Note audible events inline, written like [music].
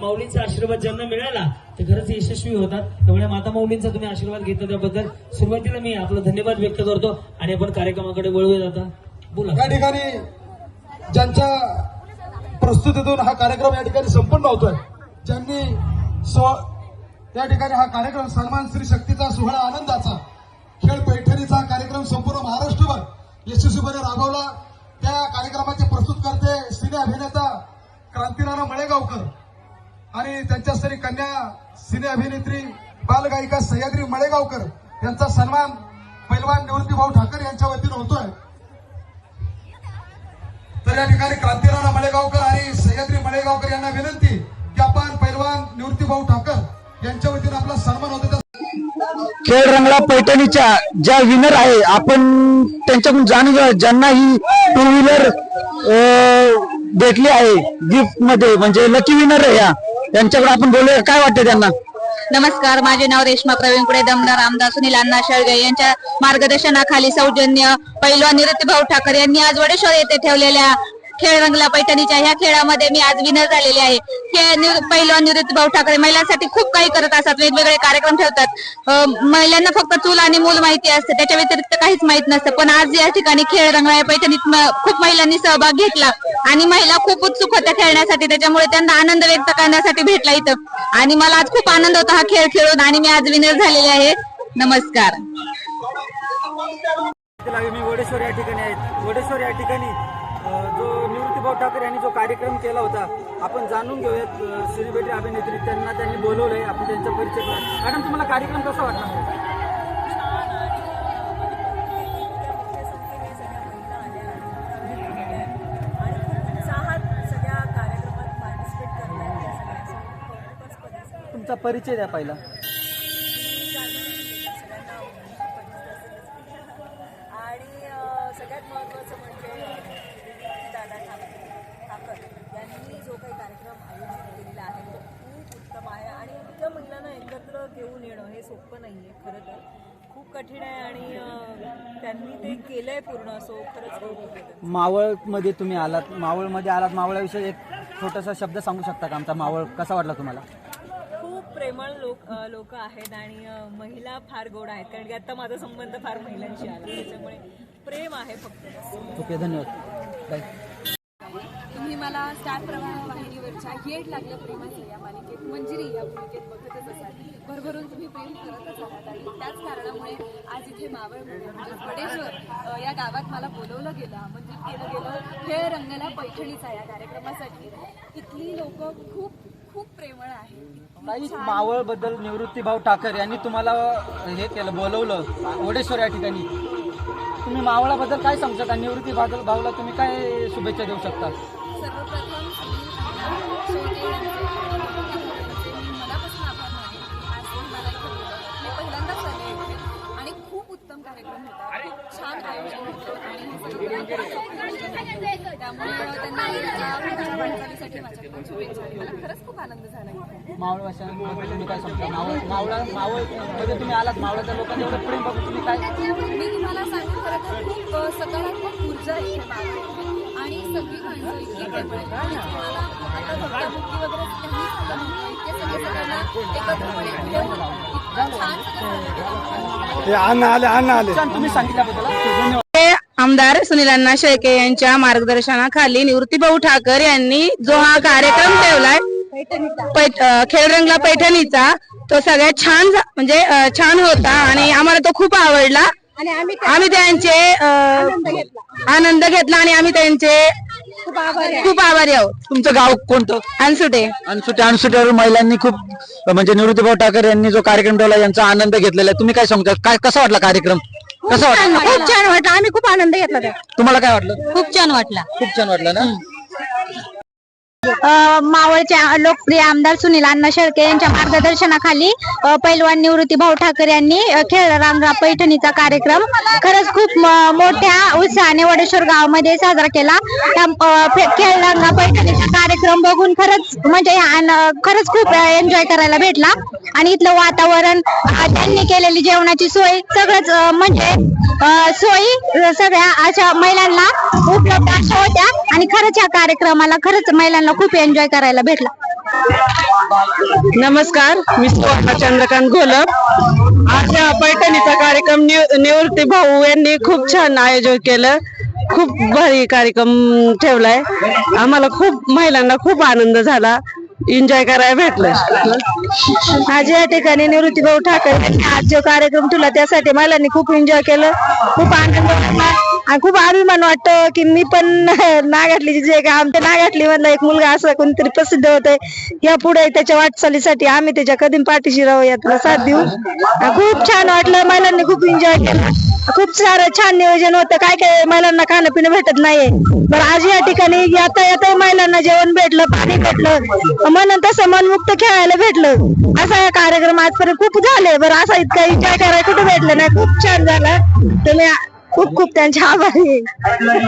माऊलींचा आशीर्वाद ज्यांना मिळाला ते खरंच यशस्वी होतात. त्यामुळे माता माऊलींचा तुम्ही आशीर्वाद घेतला त्याबद्दल सुरुवातीला मी आपला धन्यवाद व्यक्त करतो आणि आपण कार्यक्रमाकडे वळूया आता. बोला. या ठिकाणी ज्यांच्या प्रस्तुतीतून हा कार्यक्रम या ठिकाणी संपन्न होतोय ज्यांनी सो या ठिकाणी हा कार्यक्रम सन्मान श्री शक्तीचा सोहळा आनंदाचा खेळ पैठणीचा कार्यक्रम संपूर्ण महाराष्ट्रभर यशस्वीपणे राबवला. त्या कार्यक्रमाचे प्रस्तुत करते सिने अभिनेता क्रांतीनाना मळेगावकर आणि त्यांच्या कन्या सिने अभिनेत्री बालगायिका सह्याद्री मळेगावकर यांचा सन्मान पैलवान निवृत्तीभाऊ ठाकर यांच्या वतीनं होतोय. तर या ठिकाणी क्रांतीराणा मळेगावकर आणि सह्याद्री मळेगावकर यांना विनंती की आपण पैलवान निवृत्तीभाऊ ठाकर यांच्या वतीनं आपला सन्मान होतो. खेळ रंगला पैठणीच्या ज्या विनर आहे आपण त्यांच्याकडून जाणून घ्या. ज्यांना ही टू व्हीलर भेटली आहे गिफ्टमध्ये म्हणजे लकी विनर आहे या यांच्याकडे आपण बोलूया. काय वाटतं त्यांना? नमस्कार माझे नाव रेश्मा प्रवीण कुडे दमदार आमदार सुनील अण्णा शेळगे. यांच्या मार्गदर्शनाखाली सौजन्य पैलवान भाऊ ठाकरे यांनी आज वडेश्वर येथे ठेवलेल्या खेळ रंगला पैठणीच्या ह्या खेळामध्ये मी आज विनर झालेले आहे. खेळ निवृ- पैलवान निवृत्तीभाऊ ठाकरे महिलांसाठी खूप काही करत असतात वेगवेगळे कार्यक्रम ठेवतात. महिलांना फक्त चूल आणि मूल माहिती असते त्याच्या व्यतिरिक्त काहीच माहीत नसतं. पण आज या ठिकाणी खेळ रंगला पैठणीत खूप महिलांनी सहभाग घेतला आणि महिला खूप उत्सुक होत्या खेळण्यासाठी त्याच्यामुळे त्यांना आनंद व्यक्त करण्यासाठी भेटला इथं. आणि मला आज खूप आनंद होता हा खेळ खेळून आणि मी आज विनर झालेले आहे. नमस्कार. मी वडेश्वर या ठिकाणी आहे. वडेश्वर या ठिकाणी जो निवृत्तीभाऊ ठाकरे यांनी जो कार्यक्रम केला होता आपण जाणून घेऊयात अ, सेलिब्रिटी अभिनेत्री. त्यांना त्यांनी बोलवलंय आपण त्यांचा परिचय करूया मॅडम तुम्हाला कार्यक्रम कसा वाटला? तुमचा परिचय द्या पहिला. सोपं नाही आहे खरं तर. खूप कठीण आहे आणि त्यांनी ते केलंय पूर्ण सो खरंच कौतुक आहे त्यांचं. मावळमध्ये तुम्ही आलात. मावळमध्ये आलात. मावळाविषयी एक छोटासा शब्द सांगू शकता का आमचा? मावळ कसा वाटला तुम्हाला? खूप प्रेमळ लोक लोक आहेत आणि महिला फार गोड आहेत. कारण की आता माझा संबंध फार महिलांशी आला. त्याच्यामुळे प्रेम आहे फक्त. ओके धन्यवाद. बाय तुम्ही मला स्टार प्रवाह वाहिनीवरच्या येड लागलं प्रेमाचं या मालिकेत मंजिरी या भूमिकेत बघतच असाल. भरभरून तुम्ही प्रेम करतच आहात आणि त्याच कारणामुळे आज इथे म्हणजेच बडेश्वर अ, या गावात मला बोलवलं गेलं आमंत्रित केलं गेलं खेळ रंगला पैठणीचा या कार्यक्रमासाठी. इथली लोक खूप खूप प्रेमळ काही मावळबद्दल निवृत्तीभाऊ ठाकर यांनी तुम्हाला हे केलं बोलवलं वडेश्वर या ठिकाणी. तुम्ही मावळाबद्दल काय सांगू शकता निवृत्ती भाऊ भाऊला तुम्ही काय शुभेच्छा देऊ शकता? सर्वप्रथम यांचे यांचे मी मनापासून आभार मानेन की आज तुम्ही मला इथे बोलवलं मी पहिल्यांदाच आले इथे आणि खूप उत्तम कार्यक्रम होता. खूप छान आयोजन होतं आणि हे सगळं त्यामुळे त्यांना यांच्या पुढच्या वाटचालीसाठी माझ्याकडून शुभेच्छा आणि मला खरंच खूप आनंद झाला मावळ तुम्ही काय सांगता मावळ मावळा मावळमध्ये तुम्ही आलात. मावळाच्या लोकांनी एवढं प्रेम बघून तुम्ही काय मी तुम्हाला सांगेन खरं तर खूप सकारात्मक ऊर्जा आहे इथे आणि सगळी माणसं इतकी प्रेमळ आहेत. आणि तुम्हाला आता धक्काबुक्की वगैरे काही झालं नाही. इतके सगळे सगळ्यांना एकत्रपणे घेऊन इतकं छान सगळं झालं. छान तुम्ही सांगितल्याबद्दल. धन्यवाद आमदार सुनील अण्णा शेळके यांच्या मार्गदर्शनाखाली निवृत्तीभाऊ ठाकर यांनी जो हा कार्यक्रम ठेवलाय खेळरंगला पैठणीचा तो सगळ्यात छान म्हणजे छान होता आणि आम्हाला तो खूप आवडला आम्ही त्यांचे अं, आनंद घेतला. आणि आम्ही त्यांचे खूप आभारी आहोत. तुमचं गाव कोणतं? अनसुटे. अनसुट्या अनसुट्यावर महिलांनी खूप म्हणजे निवृत्तीभाऊ ठाकरे यांनी जो कार्यक्रम ठेवला यांचा आनंद घेतलेला आहे. तुम्ही काय सांगता? काय कसा वाटला कार्यक्रम? कसा वाटला? खूप छान वाटलं. आम्ही खूप आनंद घेतला त्या तुम्हाला काय वाटलं? खूप छान वाटला. खूप छान वाटलं ना? मावळचे लोकप्रिय आमदार सुनील अण्णा शेळके यांच्या मार्गदर्शनाखाली पैलवान निवृत्ती भाऊ ठाकरे यांनी अ, पैठणीचा कार्यक्रम खरंच खूप मोठ्या उत्साहाने वडेश्वर गावामध्ये साजरा केला. त्या पैठणीचा कार्यक्रम बघून खरंच म्हणजे खरंच खूप एन्जॉय करायला भेटला. आणि इथलं वातावरण त्यांनी केलेली जेवणाची सोय सगळंच म्हणजे सोयी सगळ्या अशा महिलांना उपलब्ध अशा होत्या. आणि खरंच या कार्यक्रमाला खरंच महिलांना खूप एन्जॉय करायला भेटला. नमस्कार मी चंद्रकांत घोलप. आज या पैठणीचा कार्यक्रम निव- निवृत्ती भाऊ यांनी खूप छान आयोजन केलं. खूप भारी कार्यक्रम ठेवलाय. आम्हाला खूप महिलांना खूप आनंद झाला. एन्जॉय करायला भेटलं. आज या ठिकाणी निवृत्ती भाऊ ठाकरे यांनी आज जो कार्यक्रम ठेवला त्यासाठी महिलांनी खूप एन्जॉय केलं. खूप आनंद झाला. आणि खूप अभिमान वाटत की मी पण [laughs] नागाटली जे का आमच्या नागाटली मधला एक मुलगा असा कोणीतरी प्रसिद्ध होतोय या पुढे त्याच्या वाटचालीसाठी आम्ही त्याच्या कधी पाठीशी राहू यातला साथ देऊ. खूप छान वाटलं महिलांनी खूप एन्जॉय केला. खूप सारं छान नियोजन होतं. काय काय महिलांना खाणं पिणं भेटत नाहीये. बरं आज या ठिकाणी येता येता महिलांना जेवण भेटलं पाणी भेटलं. मन तसं मनमुक्त खेळायला भेटलं. असा कार्यक्रम आजपर्यंत खूप झाले बरं असा इतका एन्जॉय करायला कुठे भेटलं नाही. खूप छान झाला. तुम्ही खूप खूप त्यांचे आभारी. आहे